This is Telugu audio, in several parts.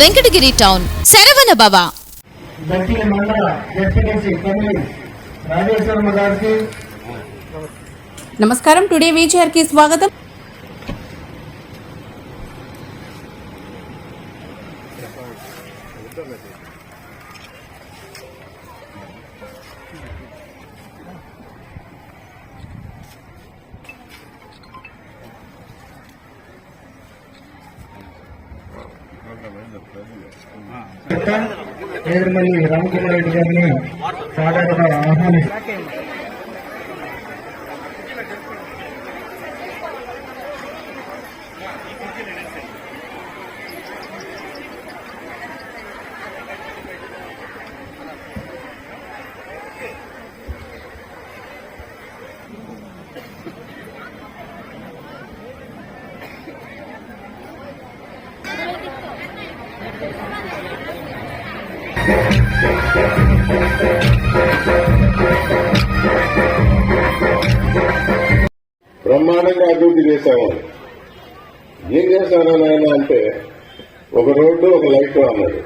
వెంకటగిరి టౌన్. శరవణ భవ. దక్షిణ మండల డిప్యూటీ కమిటీ రాజేశ్వరమ్మ గారికి నమస్కారం. టుడే వీచర్కి స్వాగతం. పేరుమల్లి రామకుమార్ రెడ్డి గారిని సాధారణంగా ఆహ్వానిస్తారు బ్రహ్మాండంగా అభివృద్ధి చేసేవాడు ఏం చేశాను నాయన అంటే ఒక రోడ్డు ఒక లైట్ అన్నాడు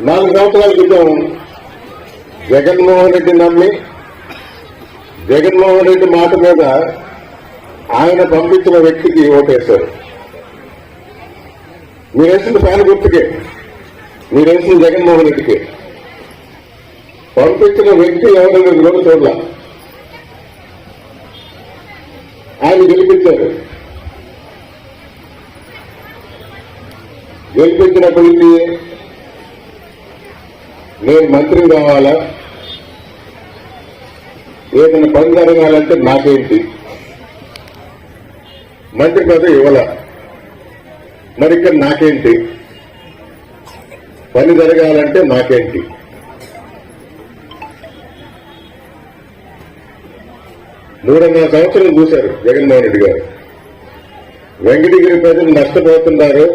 నాలుగు సంవత్సరాల క్రితం జగన్మోహన్ రెడ్డి నమ్మి జగన్మోహన్ రెడ్డి మాట మీద ఆయన పంపించిన వ్యక్తికి ఓటేశారు. వేసిన ఫ్యాన్ గుర్తుకే. మీరేసిన జగన్మోహన్ రెడ్డికి? పంపించిన వ్యక్తి ఎవరైనా కూడా చూడాల. ఆయన గెలిపించారు. గెలిపించినప్పటికీ నేను మంత్రి కావాలా? ఏదైనా పని జరగాలంటే నాకేంటి? మంత్రి పదవి ఇవ్వాల? మరి ఇక్కడ నాకేంటి? పని జరగాలంటే మాకేంటి? మూడున్నర సంవత్సరం చూశారు జగన్మోహన్ రెడ్డి గారు. వెంకటగిరి ప్రజలు నష్టపోతున్నారు.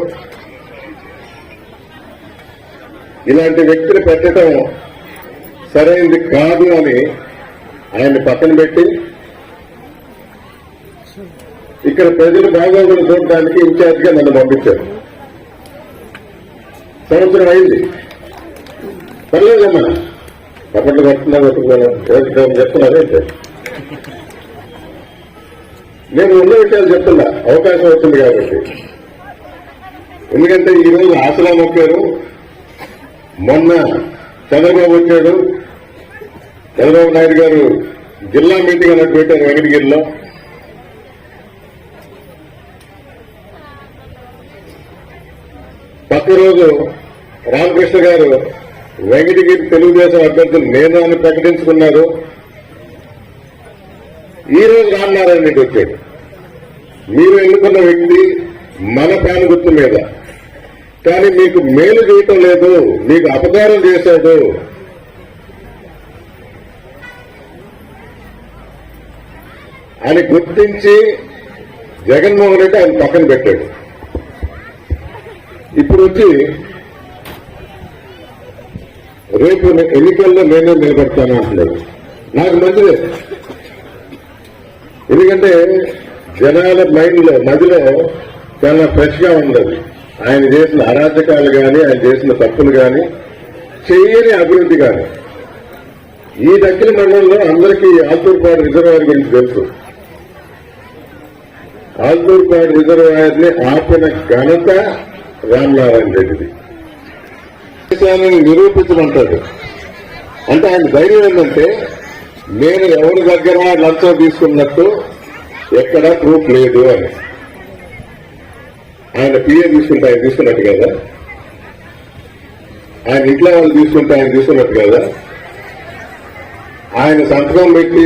ఇలాంటి వ్యక్తిని పెట్టడం సరైనది కాదు అని ఆయన్ని పక్కన పెట్టి ఇక్కడ ప్రజలు బాగోగులు చూడడానికి ఇన్ఛార్జ్గా నన్ను పంపించారు. సంవత్సరం అయింది. పర్లేదమ్మా పక్కన పడుతున్నా చెప్తున్నారు అయితే. నేను ఉన్న విషయాలు చెప్తున్నా. అవకాశం వచ్చింది కాబట్టి. ఎందుకంటే ఈ రోజు ఆసరా మొక్కారు మొన్న చంద్రబాబు వచ్చాడు. చంద్రబాబు నాయుడు గారు జిల్లా మీటింగ్ అన్నట్టు పెట్టారు వెంకటగిరిలో. పక్క రోజు రామకృష్ణ గారు వెంకటగిరి తెలుగుదేశం అభ్యర్థులు నేను అని ప్రకటించుకున్నారు. ఈ రోజు రామనారాయణ రెడ్డి వచ్చాడు. మీరు ఎన్నుకున్న వ్యక్తి మన ప్రాణ గుర్తు మీద. కానీ మీకు మేలు చేయటం లేదు మీకు అపకారం చేశాడు. అని గుర్తించి జగన్మోహన్ రెడ్డి ఆయన పక్కన పెట్టాడు. ఇప్పుడు వచ్చి రేపు ఎన్నికల్లో నేనే నిలబడతాను అంటున్నాడు. నాకు మంచిదే. ఎందుకంటే జనాల మైండ్లో చాలా ఫ్రెష్గా ఉండదు ఆయన చేసిన అరాచకాలు కానీ ఆయన చేసిన తప్పులు కానీ చేయని అభివృద్ధి కానీ ఈ దక్షిణ మండలంలో అందరికీ ఆల్తూర్పాడు రిజర్వాయర్ గురించి తెలుసు. ఆల్తూర్పాడు రిజర్వాయర్ని ఆపిన ఘనత రామనారాయణ రెడ్డిది దేశాన్ని నిరూపించమంటాడు. అంటే ఆయన ధైర్యం ఏంటంటే నేను ఎవరి దగ్గర లంచం తీసుకున్నట్టు ఎక్కడ ప్రూఫ్ లేదు అని. ఆయన పిఏ తీసుకుంటే ఆయన తీసుకున్నట్టు కదా? ఆయన ఇంట్లో వాళ్ళు తీసుకుంటే ఆయన తీసుకున్నట్టు కదా? ఆయన సంతకం పెట్టి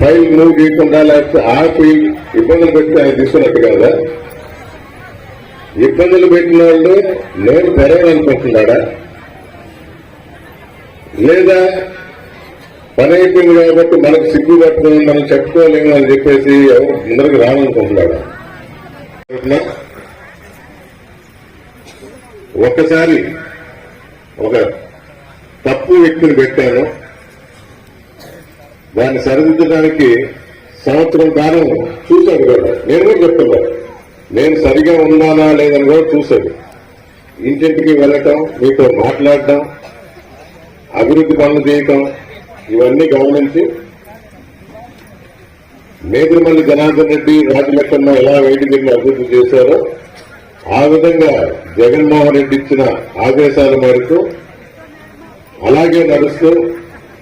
ఫైల్ మూవ్ చేయకుండా లేకపోతే ఆపి ఇబ్బందులు పెట్టి ఆయన తీసుకున్నట్టు కదా? ఇబ్బందులు పెట్టిన వాళ్ళు నేను తెరవాలనుకుంటున్నాడా? లేదా పని అయిపోయింది కాబట్టి మనకు సిగ్గు పట్టుకుని మనం చెప్పుకోలేము అని చెప్పేసి ఎవరు ముందరకు రావాలనుకుంటున్నాడా? ఒక్కసారి ఒక తప్పు వ్యక్తిని పెట్టాను. దాన్ని సరిదిద్దడానికి సంవత్సరం కాలం చూశాడు కదా. నేను కూడా చెప్తున్నాను నేను సరిగా ఉన్నానా లేదని కూడా చూశాడు ఇంటింటికి వెళ్ళటం మీతో మాట్లాడటం అభివృద్ధి పనులు చేయటం ఇవన్నీ గమనించి మేదిరిమల్లి జనార్దన్ రెడ్డి రాజలక్ష్మ ఎలా వేడిగిరిని అభివృద్ధి చేశారో ఆ విధంగా జగన్మోహన్ రెడ్డి ఇచ్చిన ఆదేశాల మేరకు అలాగే నడుస్తూ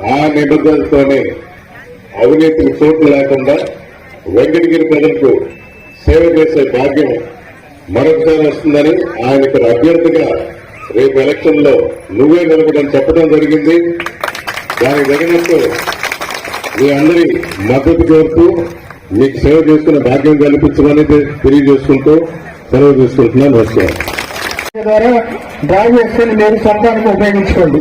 ఆ నిబంధనతోనే అవినీతికి చోటు లేకుండా వెంకటగిరి ప్రజలకు సేవ చేసే భాగ్యం మరొకసారి వస్తుందని ఆయన ఇక్కడ అభ్యర్థిగా రేపు ఎలక్షన్లో నువ్వే నిలబడని చెప్పడం జరిగింది. దానికి తగినట్టు మీ అందరి మద్దతు కోరుతూ మీకు సేవ చేసుకున్న భాగ్యం కల్పించమని తెలియజేసుకుంటూ సెలవు తీసుకుంటున్నాను. నమస్కారం. ద్వారా డ్రా చేసుకుని మీరు సొంతానికి ఉపయోగించుకోండి.